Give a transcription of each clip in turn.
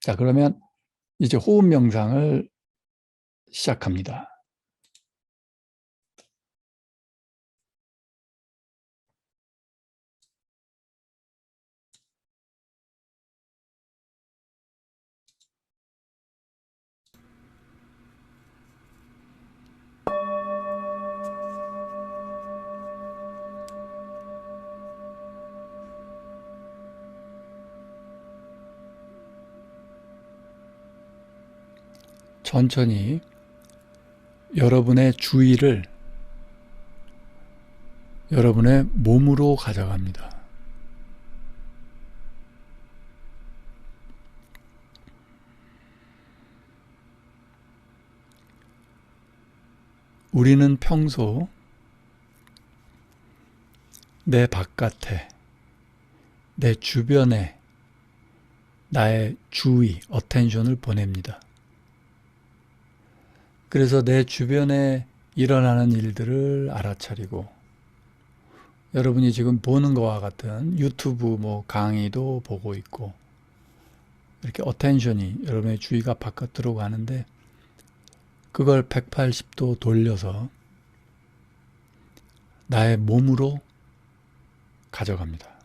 자, 그러면 이제 호흡 명상을 시작합니다. 천천히 여러분의 주의를 여러분의 몸으로 가져갑니다. 우리는 평소 내 바깥에, 내 주변에 나의 주의, 어텐션을 보냅니다. 그래서 내 주변에 일어나는 일들을 알아차리고 여러분이 지금 보는 것과 같은 유튜브 뭐 강의도 보고 있고 이렇게 어텐션이 여러분의 주의가 바깥으로 가는데 그걸 180도 돌려서 나의 몸으로 가져갑니다.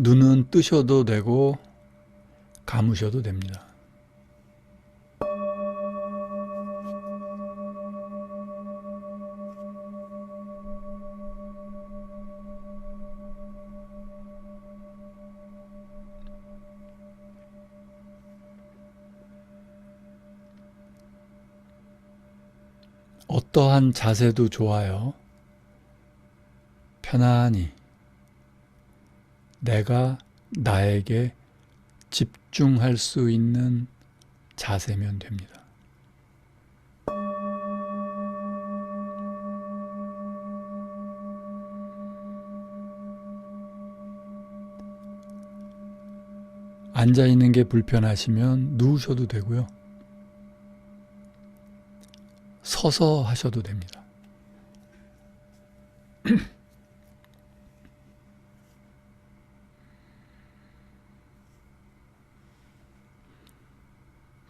눈은 뜨셔도 되고 감으셔도 됩니다. 어떠한 자세도 좋아요. 편안히 내가 나에게 집중할 수 있는 자세면 됩니다. 앉아 있는 게 불편하시면 누우셔도 되고요. 서서 하셔도 됩니다.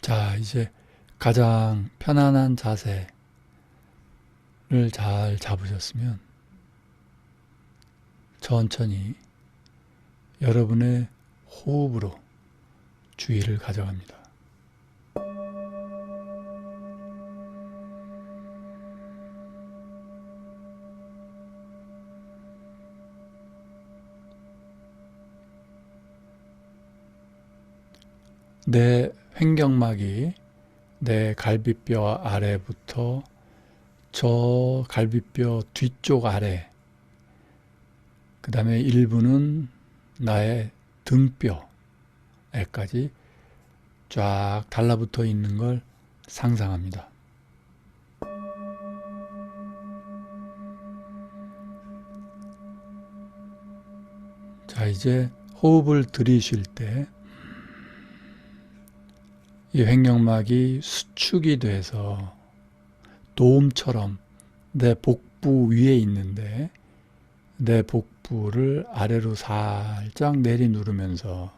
자, 이제 가장 편안한 자세를 잘 잡으셨으면 천천히 여러분의 호흡으로 주의를 가져갑니다. 내 횡격막이 내 갈비뼈 아래부터 저 갈비뼈 뒤쪽 아래, 그 다음에 일부는 나의 등뼈에까지 쫙 달라붙어 있는 걸 상상합니다. 자, 이제 호흡을 들이쉴 때 이 횡격막이 수축이 돼서 도움처럼 내 복부 위에 있는데 내 복부를 아래로 살짝 내리 누르면서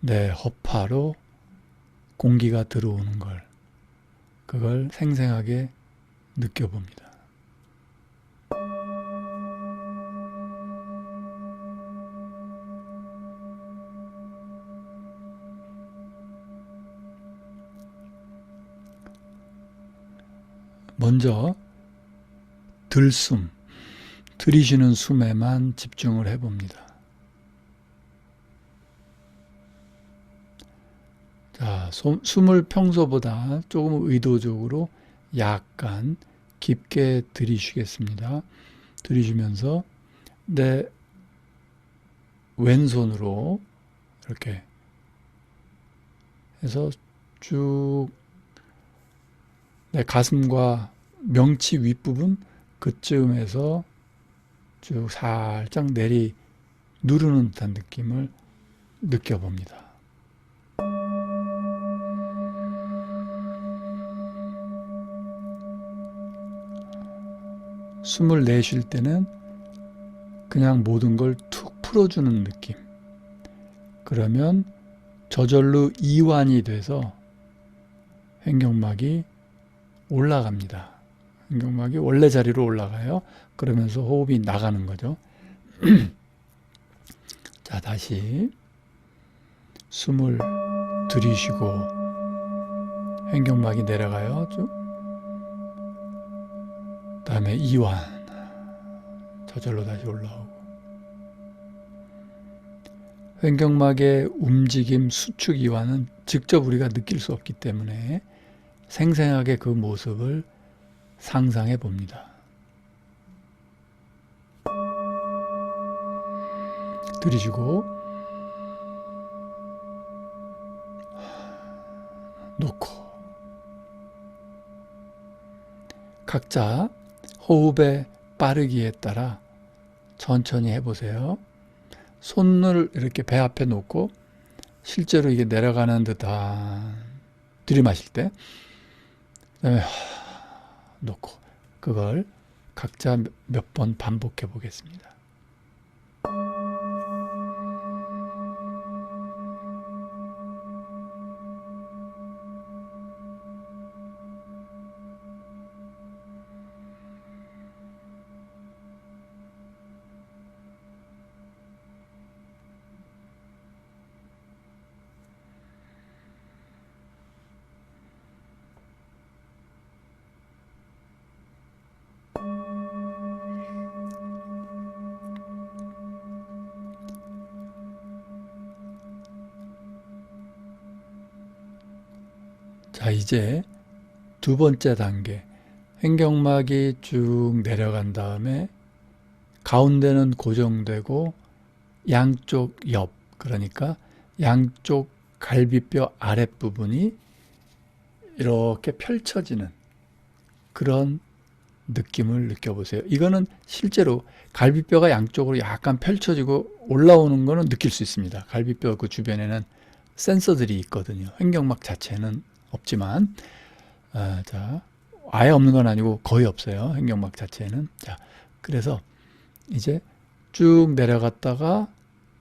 내 허파로 공기가 들어오는 걸 그걸 생생하게 느껴봅니다. 먼저 들숨, 들이쉬는 숨에만 집중을 해봅니다. 자, 소, 숨을 평소보다 조금 의도적으로 약간 깊게 들이쉬겠습니다. 들이쉬면서 내 왼손으로 이렇게 해서 쭉 내 가슴과 명치 윗부분 그쯤에서 쭉 살짝 내리 누르는 듯한 느낌을 느껴봅니다. 숨을 내쉴 때는 그냥 모든 걸 툭 풀어주는 느낌. 그러면 저절로 이완이 돼서 횡격막이 올라갑니다. 횡격막이 원래 자리로 올라가요. 그러면서 호흡이 나가는 거죠. 자, 다시 숨을 들이쉬고 횡격막이 내려가요. 쭉. 다음에 이완. 저절로 다시 올라오고. 횡격막의 움직임, 수축 이완은 직접 우리가 느낄 수 없기 때문에 생생하게 그 모습을 상상해 봅니다. 들이쉬고 놓고 각자 호흡의 빠르기에 따라 천천히 해보세요. 손을 이렇게 배 앞에 놓고 실제로 이게 내려가는 듯한 들이마실 때 그다음에 하, 놓고 그걸 각자 몇 번 반복해 보겠습니다. 이제 두 번째 단계. 횡격막이 쭉 내려간 다음에 가운데는 고정되고 양쪽 옆, 그러니까 양쪽 갈비뼈 아랫부분이 이렇게 펼쳐지는 그런 느낌을 느껴보세요. 이거는 실제로 갈비뼈가 양쪽으로 약간 펼쳐지고 올라오는 거는 느낄 수 있습니다. 갈비뼈 그 주변에는 센서들이 있거든요. 횡격막 자체는 없지만 아, 자 아예 없는 건 아니고 거의 없어요. 횡격막 자체는 자 그래서 이제 쭉 내려갔다가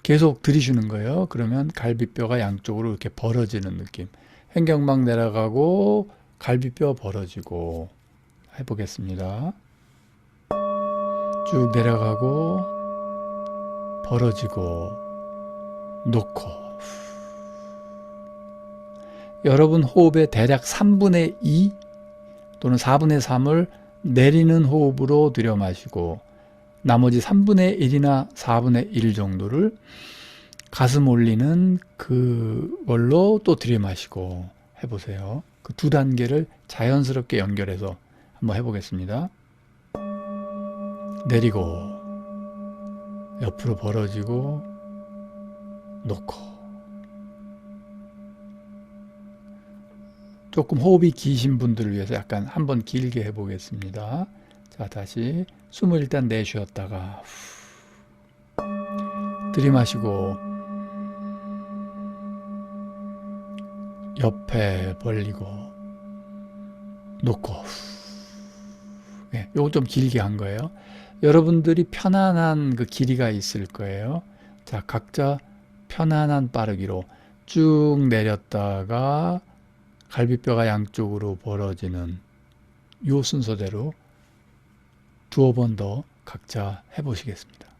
계속 들이쉬는 거예요. 그러면 갈비뼈가 양쪽으로 이렇게 벌어지는 느낌. 횡격막 내려가고 갈비뼈 벌어지고 해보겠습니다. 쭉 내려가고 벌어지고 놓고 여러분 호흡의 대략 3분의 2 또는 4분의 3을 내리는 호흡으로 들여 마시고 나머지 3분의 1이나 4분의 1 정도를 가슴 올리는 그걸로 또 들여 마시고 해보세요. 그 두 단계를 자연스럽게 연결해서 한번 해보겠습니다. 내리고 옆으로 벌어지고 놓고 조금 호흡이 기신 분들을 위해서 약간 한번 길게 해보겠습니다. 자, 다시 숨을 일단 내쉬었다가 후, 들이마시고 옆에 벌리고 놓고 후. 네, 요거 좀 길게 한 거예요. 여러분들이 편안한 그 길이가 있을 거예요. 자, 각자 편안한 빠르기로 쭉 내렸다가 갈비뼈가 양쪽으로 벌어지는 요 순서대로 두어 번 더 각자 해보시겠습니다.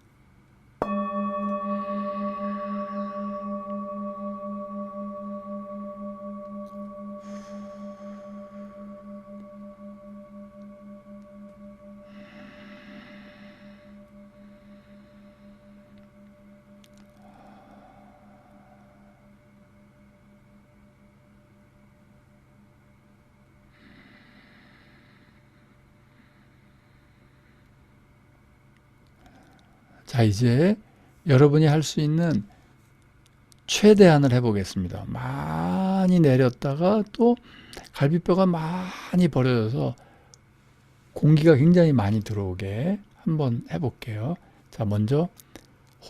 자, 이제 여러분이 할 수 있는 최대한을 해보겠습니다. 많이 내렸다가 또 갈비뼈가 많이 벌어져서 공기가 굉장히 많이 들어오게 한번 해볼게요. 자, 먼저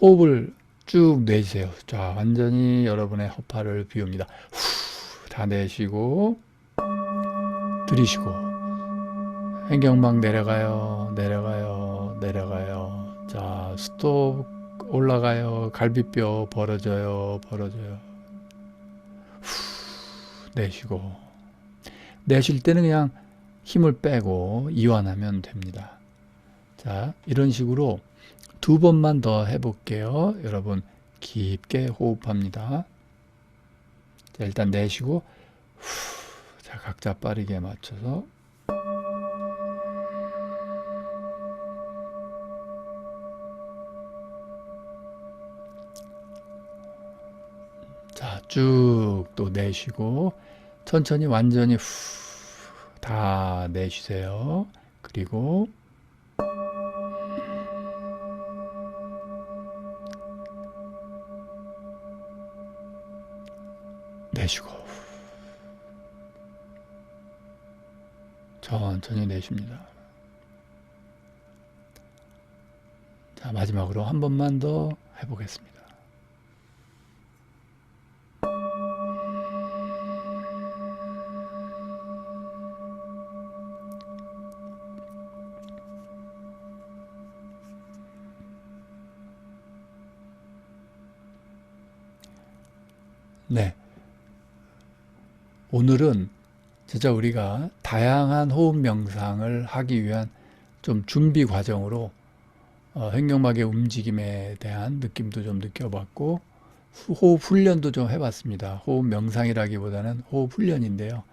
호흡을 쭉 내주세요. 자, 완전히 여러분의 허파를 비웁니다. 후, 다 내쉬고, 들이쉬고, 횡격막 내려가요. 내려가요. 내려가요. 자, 스톱 올라가요. 갈비뼈 벌어져요. 벌어져요. 후, 내쉬고. 내쉴 때는 그냥 힘을 빼고 이완하면 됩니다. 자, 이런 식으로 두 번만 더 해볼게요. 여러분, 깊게 호흡합니다. 자, 일단 내쉬고, 후, 자, 각자 빠르게 맞춰서. 쭉 또 내쉬고, 천천히 완전히 후, 다 내쉬세요. 그리고, 내쉬고 천천히 내쉽니다. 자, 마지막으로 한 번만 더 해보겠습니다. 네. 오늘은 진짜 우리가 다양한 호흡 명상을 하기 위한 좀 준비 과정으로 어, 횡격막의 움직임에 대한 느낌도 좀 느껴봤고 후- 호흡 훈련도 좀 해봤습니다. 호흡 명상이라기보다는 호흡 훈련인데요.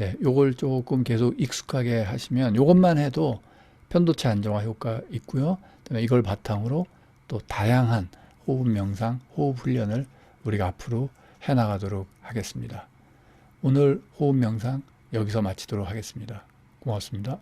예, 요걸 조금 계속 익숙하게 하시면 요것만 해도 편도체 안정화 효과 있고요. 그다음에 이걸 바탕으로 또 다양한 호흡 명상, 호흡 훈련을 우리가 앞으로 해나가도록 하겠습니다. 오늘 호흡 명상 여기서 마치도록 하겠습니다. 고맙습니다.